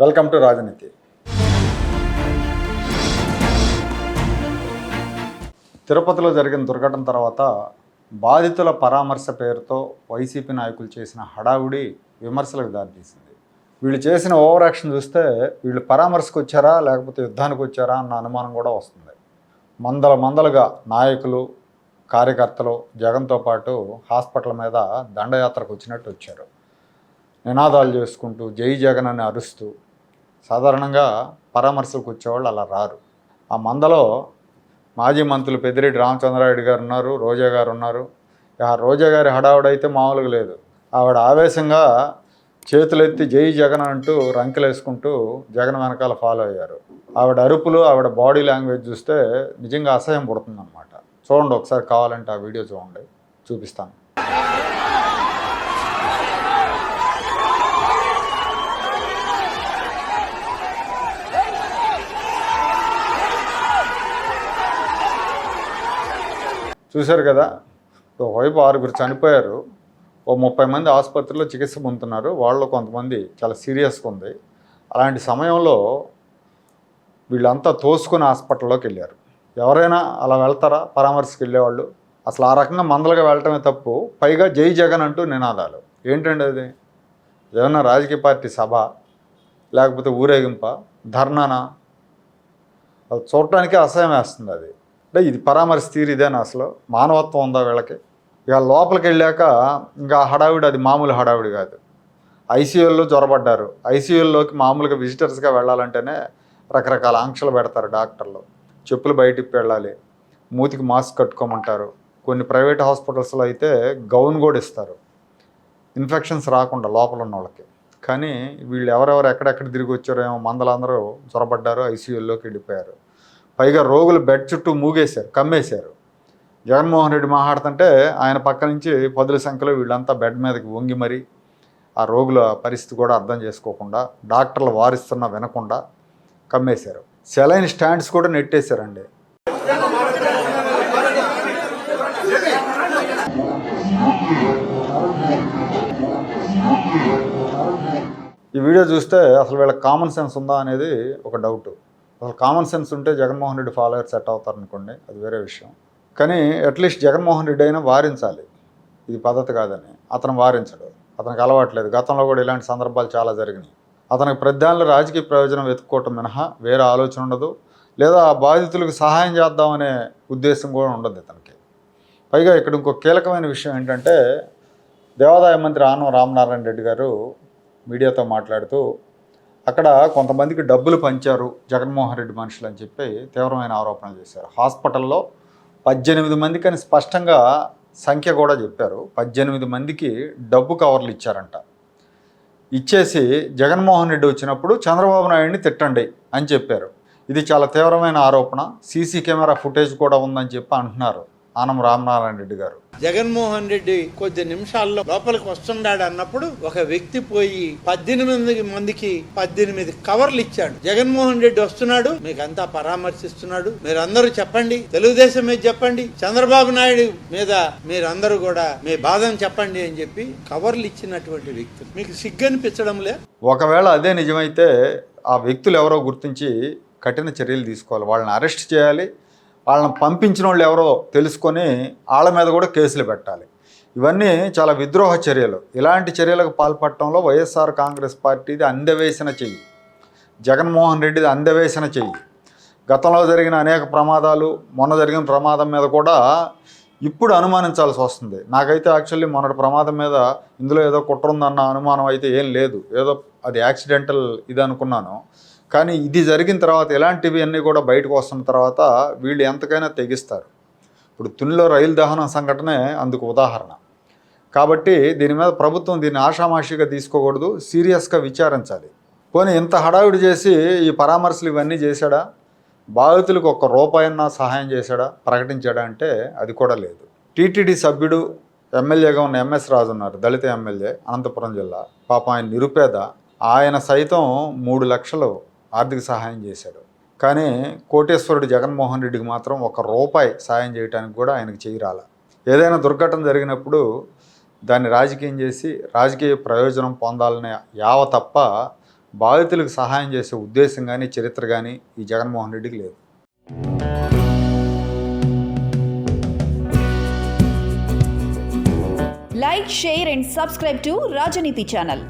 Welcome to రాజనీతి. తిరుపతిలో జరిగిన దుర్ఘటన తర్వాత బాధితుల పరామర్శ పేరుతో వైసీపీ నాయకులు చేసిన హడావుడి విమర్శలకు దారితీసింది. వీళ్ళు చేసిన ఓవర్ యాక్షన్ చూస్తే వీళ్ళు పరామర్శకు వచ్చారా లేకపోతే యుద్ధానికి వచ్చారా అన్న అనుమానం కూడా వస్తుంది. మందల మందలుగా నాయకులు కార్యకర్తలు జగన్తో పాటు హాస్పిటల్ మీద దండయాత్రకు వచ్చినట్టు వచ్చారు. నినాదాలు చేసుకుంటూ జై జగన్ అని అరుస్తూ సాధారణంగా పరామర్శలకు వచ్చేవాళ్ళు అలా రారు. ఆ మందలో మాజీ మంత్రులు పెద్దిరెడ్డి రామచంద్రారెడ్డి గారు ఉన్నారు రోజా గారు ఉన్నారు. ఆ రోజా గారి హడావుడైతే మామూలుగా లేదు. ఆవిడ ఆవేశంగా చేతులెత్తి జై జగన్ అంటూ రంకెలేసుకుంటూ జగన్ వెనకాల ఫాలో అయ్యారు. ఆవిడ అరుపులు ఆవిడ బాడీ లాంగ్వేజ్ చూస్తే నిజంగా అసహ్యం పుడుతుందన్నమాట. చూడండి ఒకసారి కావాలంటే ఆ వీడియో చూడండి. చూపిస్తాను. చూశారు కదా? ఒకవైపు ఆరుగురు చనిపోయారు. ఓ ముప్పై మంది ఆసుపత్రిలో చికిత్స పొందుతున్నారు. వాళ్ళు కొంతమంది చాలా సీరియస్గా ఉంది. అలాంటి సమయంలో వీళ్ళంతా తోసుకుని హాస్పిటల్లోకి వెళ్ళారు. ఎవరైనా అలా వెళ్తారా? పరామర్శకు వెళ్ళేవాళ్ళు? అసలు ఆ రకంగా మందలుగా వెళ్ళటమే తప్పు. పైగా జై జగన్ అంటూ నినాదాలు. ఏంటండి అది? ఏమన్నా రాజకీయ పార్టీ సభ లేకపోతే ఊరేగింప? ధర్నానా? అది చూడటానికి అసహ్యం వేస్తుంది అది. అంటే ఇది పరామర్శ తీరు ఇదేనా అసలు? మానవత్వం ఉందా వీళ్ళకి? ఇక లోపలికి వెళ్ళాక ఇంకా హడావిడి అది మామూలు హడావిడి కాదు. ఐసీయూల్లో జ్వరపడ్డారు. ఐసీయూల్లోకి మామూలుగా విజిటర్స్గా వెళ్ళాలంటేనే రకరకాల ఆంక్షలు పెడతారు డాక్టర్లు. చెప్పులు బయటికి వెళ్ళాలి. మూతికి మాస్క్ కట్టుకోమంటారు. కొన్ని ప్రైవేట్ హాస్పిటల్స్లో అయితే గౌన్ కూడా ఇస్తారు. ఇన్ఫెక్షన్స్ రాకుండా లోపల ఉన్న వాళ్ళకి. కానీ వీళ్ళు ఎవరెవరు ఎక్కడెక్కడ తిరిగి వచ్చారో ఏమో మందలందరూ జ్వరపడ్డారు ఐసీయూల్లోకి వెళ్ళిపోయారు. పైగా రోగులు బెడ్ చుట్టూ మూగేశారు కమ్మేశారు. జగన్మోహన్ రెడ్డి మాట్లాడుతుంటే ఆయన పక్క నుంచి పదుల సంఖ్యలో వీళ్ళంతా బెడ్ మీదకి వంగి మరి ఆ రోగుల పరిస్థితి కూడా అర్థం చేసుకోకుండా డాక్టర్లు వారిస్తున్నా వినకుండా కమ్మేశారు. సెలైన్ స్టాండ్స్ కూడా నెట్టేశారండి. ఈ వీడియో చూస్తే అసలు వీళ్ళకి కామన్ సెన్స్ ఉందా అనేది ఒక డౌట్. అసలు కామన్ సెన్స్ ఉంటే జగన్మోహన్ రెడ్డి ఫాలోయర్ సెట్ అవుతారు అనుకోండి అది వేరే విషయం. కానీ అట్లీస్ట్ జగన్మోహన్ రెడ్డి అయినా వారించాలి. ఇది పద్ధతి కాదని. అతను వారించడు. అతనికి అలవాట్లేదు. గతంలో కూడా ఇలాంటి సందర్భాలు చాలా జరిగినాయి. అతనికి ప్రధానులు రాజకీయ ప్రయోజనం వెతుక్కోవటం మినహా వేరే ఆలోచన ఉండదు. లేదా బాధితులకు సహాయం చేద్దామనే ఉద్దేశం కూడా ఉండదు ఇతనికి. పైగా ఇక్కడ ఇంకో కీలకమైన విషయం ఏంటంటే దేవాదాయ మంత్రి ఆనం రామనారాయణ రెడ్డి గారు మీడియాతో మాట్లాడుతూ అక్కడ కొంతమందికి డబ్బులు పంచారు జగన్మోహన్ రెడ్డి మనుషులు అని చెప్పి తీవ్రమైన ఆరోపణలు చేశారు. హాస్పిటల్లో పద్దెనిమిది మందికి అని స్పష్టంగా సంఖ్య కూడా చెప్పారు. పద్దెనిమిది మందికి డబ్బు కవర్లు ఇచ్చారంట. ఇచ్చేసి జగన్మోహన్ రెడ్డి వచ్చినప్పుడు చంద్రబాబు నాయుడిని తిట్టండి అని చెప్పారు. ఇది చాలా తీవ్రమైన ఆరోపణ. సీసీ కెమెరా ఫుటేజ్ కూడా ఉందని చెప్పి అంటున్నారు. ఆనం రామనారాయణ రెడ్డి గారు. జగన్మోహన్ రెడ్డి కొద్ది నిమిషాల్లో లోపలికి వస్తున్నాడు అన్నప్పుడు ఒక వ్యక్తి పోయి పద్దెనిమిది మందికి పద్దెనిమిది కవర్లు ఇచ్చాడు. జగన్మోహన్ రెడ్డి వస్తున్నాడు మీకు అంతా పరామర్శిస్తున్నాడు. మీరందరూ చెప్పండి తెలుగుదేశం మీద చెప్పండి చంద్రబాబు నాయుడు మీద మీరందరూ కూడా మీ బాధను చెప్పండి అని చెప్పి కవర్లు ఇచ్చినటువంటి వ్యక్తులు. మీకు సిగ్గనిపించడం లే. ఒకవేళ అదే నిజమైతే ఆ వ్యక్తులు ఎవరో గుర్తించి కఠిన చర్యలు తీసుకోవాలి. వాళ్ళని అరెస్ట్ చేయాలి వాళ్ళని పంపించిన వాళ్ళు ఎవరో తెలుసుకొని వాళ్ళ మీద కూడా కేసులు పెట్టాలి. ఇవన్నీ చాలా విద్రోహ చర్యలు. ఇలాంటి చర్యలకు పాల్పడటంలో వైఎస్ఆర్ కాంగ్రెస్ పార్టీది అందవేసిన చెయ్యి. జగన్మోహన్ రెడ్డిది అందవేసిన చెయ్యి. గతంలో జరిగిన అనేక ప్రమాదాలు మొన్న జరిగిన ప్రమాదం మీద కూడా ఇప్పుడు అనుమానించాల్సి వస్తుంది. నాకైతే యాక్చువల్లీ మొన్నటి ప్రమాదం మీద ఇందులో ఏదో కుట్ర ఉందన్న అనుమానం అయితే ఏం లేదు. ఏదో అది యాక్సిడెంటల్ ఇది అనుకున్నాను. కానీ ఇది జరిగిన తర్వాత ఇలాంటివి అన్నీ కూడా బయటకు వస్తున్న తర్వాత వీళ్ళు ఎంతకైనా తెగిస్తారు. ఇప్పుడు తునిలో రైలు దహనం సంఘటనే అందుకు ఉదాహరణ. కాబట్టి దీని మీద ప్రభుత్వం దీన్ని ఆషామాషిగా తీసుకోకూడదు సీరియస్గా విచారించాలి. పోనీ ఇంత హడావిడి చేసి ఈ పరామర్శలు ఇవన్నీ చేశాడా? బాధితులకు ఒక్క రూపాయన్నా సహాయం చేశాడా? ప్రకటించాడా అంటే అది కూడా లేదు. టీటీడీ సభ్యుడు ఎమ్మెల్యేగా ఉన్న ఎంఎస్ రాజు ఉన్నారు దళిత ఎమ్మెల్యే అనంతపురం జిల్లా. పాపం ఆయన నిరుపేద. ఆయన సైతం మూడు లక్షలు ఆర్థిక సహాయం చేశాడు. కానీ కోటేశ్వరుడు జగన్మోహన్ రెడ్డికి మాత్రం ఒక రూపాయి సాయం చేయడానికి కూడా ఆయనకు చేయిరాల ఏదైనా దుర్ఘటన జరిగినప్పుడు దాన్ని రాజకీయం చేసి రాజకీయ ప్రయోజనం పొందాలనే యావ తప్ప బాధితులకు సహాయం చేసే ఉద్దేశం కానీ చరిత్ర కానీ ఈ జగన్మోహన్ రెడ్డికి లేదు. Like share and subscribe to Rajneeti channel.